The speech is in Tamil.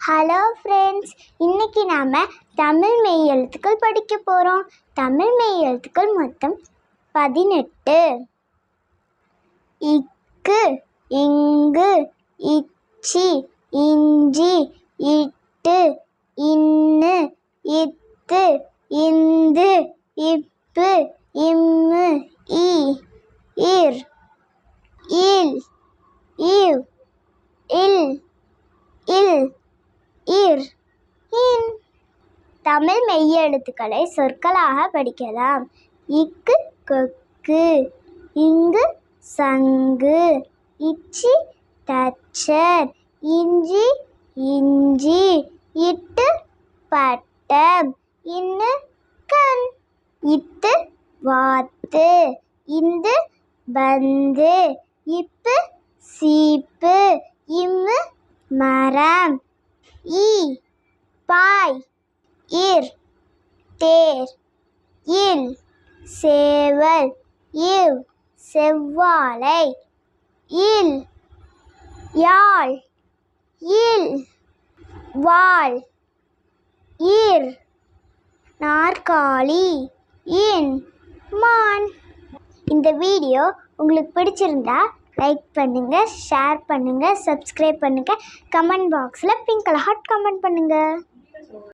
ஹலோ ஃப்ரெண்ட்ஸ் இன்னைக்கு நாம் தமிழ் மெய் எழுத்துக்கள் படிக்க போகிறோம் தமிழ் மெய் எழுத்துக்கள் மொத்தம் பதினெட்டு. இக்கு இங்கு இச்சி இஞ்சி இட்டு இன்னு இத்து இந்து இப்பு இம்மு இ இர் இல் இவ் இல் இல் இர் இன் தமிழ் மெய்யெழுத்துக்களை சொற்களாக படிக்கலாம். இக்கு கொக்கு. இங்கு சங்கு. இச்சி தச்சர். இஞ்சி இஞ்சி. இட்டு பட்டம். இன்னு கண். இத்து வாத்து. இந்து பந்து. இப்பு சீப்பு. இம்மு மரம். ஈ. பாய். இர். தேர். இல். சேவல். இவ். செவ்வாழை. இல். யாழ். இல். வாள். இர். நாற்காலி. இன். மான். இந்த வீடியோ உங்களுக்கு பிடிச்சிருந்தா லைக் பண்ணுங்க ஷேர் பண்ணுங்க சப்ஸ்கிரைப் பண்ணுங்க. கமெண்ட் பாக்ஸில் பிங்க் கலர் ஹாட் கமெண்ட் பண்ணுங்கள்